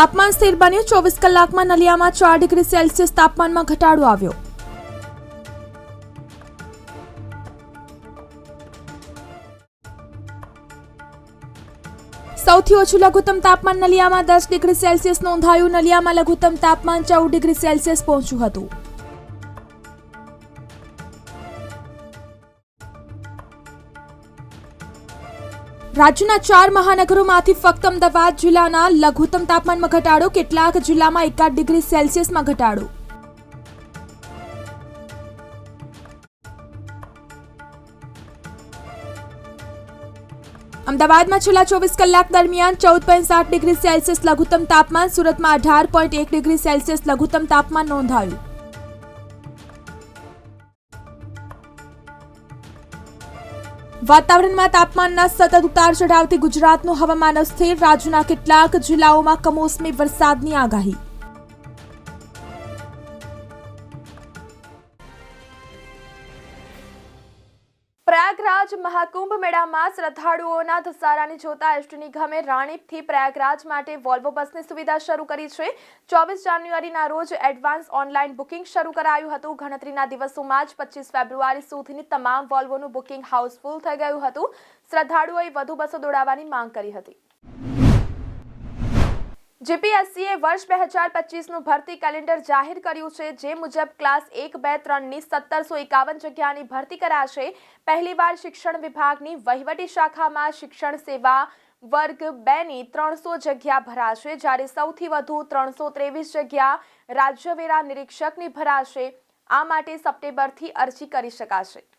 તાપમાન સ્થિર બન્યું. ચોવીસ કલાકમાં નલિયામાં ચાર ડિગ્રી સેલ્સિયસ તાપમાનમાં ઘટાડો આવ્યો. સૌથી ઓછું લઘુત્તમ તાપમાન નલિયામાં દસ ડિગ્રી સેલ્સિયસ નોંધાયું. નલિયામાં લઘુત્તમ તાપમાન ચૌદ ડિગ્રી સેલ્સિયસ પહોંચ્યું હતું. રાજ્યના ચાર મહાનગરોમાંથી ફક્ત અમદાવાદ જિલ્લાના લઘુત્તમ તાપમાનમાં ઘટાડો, કેટલાક જિલ્લામાં એકાદ ડિગ્રી સેલ્સિયસમાં ઘટાડો. અમદાવાદમાં છેલ્લા ચોવીસ કલાક દરમિયાન ચૌદ પોઈન્ટ સાત ડિગ્રી સેલ્સિયસ લઘુત્તમ તાપમાન, સુરતમાં અઢાર પોઈન્ટ એક ડિગ્રી સેલ્સિયસ લઘુત્તમ તાપમાન નોંધાયું. વાતાવરણમાં તાપમાનના સતત ઉતાર ચઢાવથી ગુજરાતનું હવામાન અસ્થિર. રાજ્યના કેટલાક જિલ્લાઓમાં કમોસમી વરસાદની આગાહી. પ્રયાગરાજ મહાકુંભ મેળામાં શ્રદ્ધાળુઓના ધસારાને જોતા એસટી નિગમે રાણીપથી પ્રયાગરાજ માટે વોલ્વો બસની સુવિધા શરૂ કરી છે. ચોવીસ જાન્યુઆરીના રોજ એડવાન્સ ઓનલાઈન બુકિંગ શરૂ કરાયું હતું. ગણતરીના દિવસોમાં જ પચીસ ફેબ્રુઆરી સુધીની તમામ વોલ્વોનું બુકિંગ હાઉસફુલ થઈ ગયું હતું. શ્રદ્ધાળુઓએ વધુ બસો દોડાવવાની માંગ કરી હતી. જીપીએસસીએ વર્ષ બે હજાર પચીસનું ભરતી કેલેન્ડર જાહેર કર્યું છે. જે મુજબ ક્લાસ એક, બે, ત્રણની સત્તરસો એકાવન જગ્યાની ભરતી કરાશે. પહેલીવાર શિક્ષણ વિભાગની વહીવટી શાખામાં શિક્ષણ સેવા વર્ગ બેની ત્રણસો જગ્યા ભરાશે. જ્યારે સૌથી વધુ ત્રણસો ત્રેવીસ જગ્યા રાજ્યવેરા નિરીક્ષકની ભરાશે. આ માટે સપ્ટેમ્બરથી અરજી કરી શકાશે.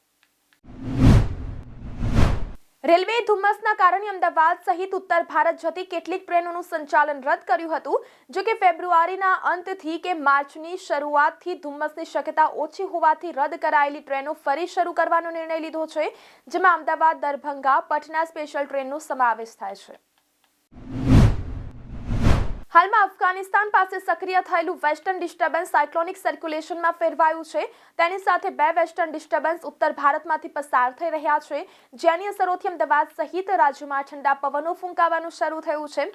રેલવે ધુમ્મસના કારણે અમદાવાદ સહિત ઉત્તર ભારત જતી કેટલીક ટ્રેનોનું સંચાલન રદ કર્યું હતું, જો કે ફેબ્રુઆરીના અંતથી કે માર્ચની શરૂઆતથી ધુમ્મસની શક્યતા ઓછી હોવાથી રદ કરાયેલી ટ્રેનો ફરી શરૂ કરવાનો નિર્ણય લીધો છે, જેમાં અમદાવાદ, દરભંગા, પટના સ્પેશિયલ ટ્રેનનો સમાવેશ થાય છે. હાલમાં અફઘાનિસ્તાન પાસે સક્રિય થયેલું વેસ્ટર્ન ડિસ્ટર્બન્સ સાયક્લોનિક સર્ક્યુલેશનમાં ફેરવાયું છે. તેની સાથે બે વેસ્ટર્ન ડિસ્ટર્બન્સ ઉત્તર ભારતમાંથી પસાર થઈ રહ્યા છે. જેની અસરોથી અમદાવાદ સહિત રાજ્યમાં ઠંડા પવનો ફૂંકાવાનું શરૂ થયું છે.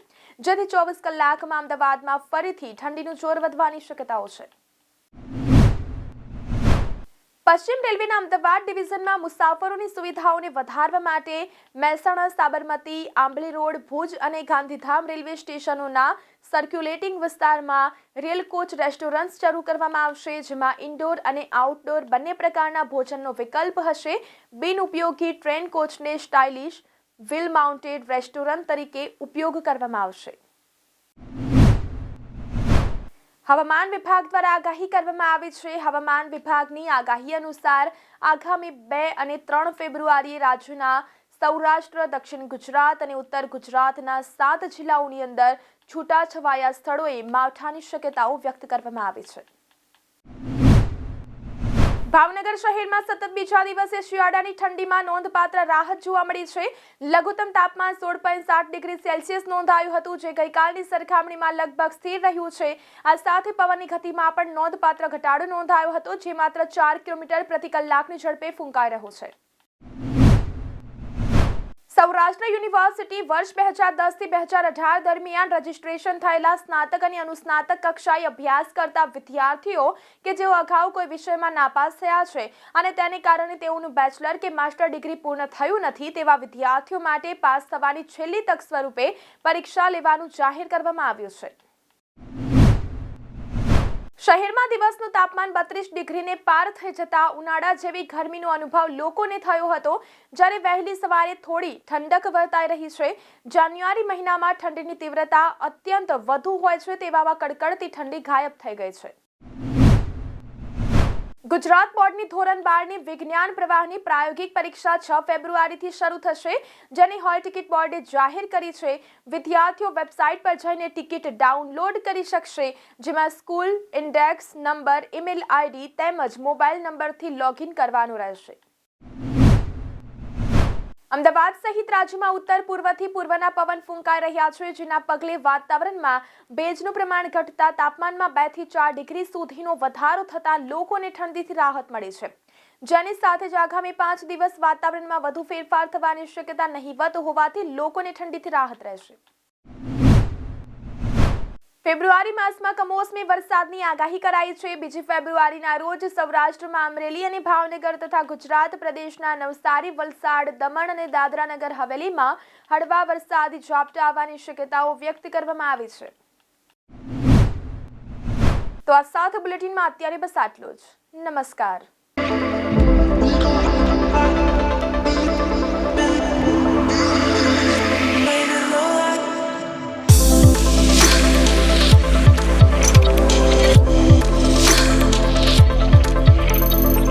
જેથી ચોવીસ કલાકમાં અમદાવાદમાં ફરીથી ઠંડીનું જોર વધવાની શક્યતાઓ છે. પશ્ચિમ રેલવેના અમદાવાદ ડિવિઝનમાં મુસાફરોની સુવિધાઓને વધારવા માટે મહેસાણા, સાબરમતી, આંબલી રોડ, ભુજ અને ગાંધીધામ રેલવે સ્ટેશનોના સર્ક્યુલેટિંગ વિસ્તારમાં રેલ કોચ રેસ્ટોરન્ટ્સ શરૂ કરવામાં આવશે, જેમાં ઇન્ડોર અને આઉટડોર બંને પ્રકારના ભોજનનો વિકલ્પ હશે. બિનઉપયોગી ટ્રેન કોચને સ્ટાઇલિશ વ્હીલ માઉન્ટેડ રેસ્ટોરન્ટ તરીકે ઉપયોગ કરવામાં આવશે. હવામાન વિભાગ દ્વારા આગાહી કરવામાં આવી છે. હવામાન વિભાગની આગાહી અનુસાર આગામી બે અને ત્રણ ફેબ્રુઆરીએ રાજ્યના સૌરાષ્ટ્ર, દક્ષિણ ગુજરાત અને ઉત્તર ગુજરાતના સાત જિલ્લાઓની અંદર છૂટાછવાયા સ્થળોએ માવઠાની શક્યતાઓ વ્યક્ત કરવામાં આવી છે. ભાવનગર શહેરમાં સતત બીજા દિવસે શિયાળાની ઠંડીમાં નોંધપાત્ર રાહત જોવા મળી છે. લઘુત્તમ તાપમાન સોળ પોઈન્ટ સાત ડિગ્રી સેલ્સિયસ નોંધાયું હતું, જે ગઈકાલની સરખામણીમાં લગભગ સ્થિર રહ્યું છે. આ સાથે પવનની ગતિમાં પણ નોંધપાત્ર ઘટાડો નોંધાયો હતો, જે માત્ર ચાર કિલોમીટર પ્રતિ કલાકની ઝડપે ફૂંકાઈ રહ્યો છે. સૌરાષ્ટ્ર યુનિવર્સિટી વર્ષ બે હજાર દસથી બે હજાર અઢાર દરમિયાન રજીસ્ટ્રેશન થયેલા સ્નાતક અને અનુસ્નાતક કક્ષાએ અભ્યાસ કરતા વિદ્યાર્થીઓ કે જેઓ અગાઉ કોઈ વિષયમાં નાપાસ થયા છે અને તેને કારણે તેઓનું બેચલર કે માસ્ટર ડિગ્રી પૂર્ણ થયું નથી તેવા વિદ્યાર્થીઓ માટે પાસ થવાની છેલ્લી તક સ્વરૂપે પરીક્ષા લેવાનું જાહેર કરવામાં આવ્યું છે. શહેરમાં દિવસનું તાપમાન બત્રીસ ડિગ્રીને પાર થઈ જતા ઉનાળા જેવી ગરમીનો અનુભવ લોકોને થયો હતો, જ્યારે વહેલી સવારે થોડી ઠંડક વર્તાઈ રહી છે. જાન્યુઆરી મહિનામાં ઠંડીની તીવ્રતા અત્યંત વધુ હોય છે તેવામાં કડકડતી ઠંડી ગાયબ થઈ ગઈ છે. ગુજરાત બોર્ડની ધોરણ બારની વિજ્ઞાન પ્રવાહની પ્રાયોગિક પરીક્ષા છ ફેબ્રુઆરીથી શરૂ થશે, જેની હોલ ટિકિટ બોર્ડે જાહેર કરી છે. વિદ્યાર્થીઓ વેબસાઇટ પર જઈને ટિકિટ ડાઉનલોડ કરી શકશે, જેમાં school, index, number, email ID તેમજ મોબાઈલ નંબરથી લોગિન કરવાનું રહેશે. અમદાવાદ સહિત રાજ્યમાં ઉત્તર પૂર્વથી પૂર્વના પવન ફૂંકાઈ રહ્યા છે, જેના પગલે વાતાવરણમાં ભેજનું પ્રમાણ ઘટતા તાપમાનમાં બેથી ચાર ડિગ્રી સુધીનો વધારો થતા લોકોને ઠંડીથી રાહત મળી છે. જેની સાથે જ આગામી પાંચ દિવસ વાતાવરણમાં વધુ ફેરફાર થવાની શક્યતા નહીવત હોવાથી લોકોને ઠંડીથી રાહત રહેશે. ફેબ્રુઆરી માસમાં કમોસમી વરસાદની આગાહી કરાઈ છે. બીજી ફેબ્રુઆરીના રોજ સૌરાષ્ટ્રમાં અમરેલી અને ભાવનગર તથા ગુજરાત પ્રદેશના નવસારી, વલસાડ, દમણ અને દાદરાનગર હવેલીમાં હળવા વરસાદી ઝાપટા આવવાની શક્યતાઓ વ્યક્ત કરવામાં આવી છે. તો આ સાથે બુલેટિનમાં અત્યારે બસ આટલું જ. નમસ્કાર.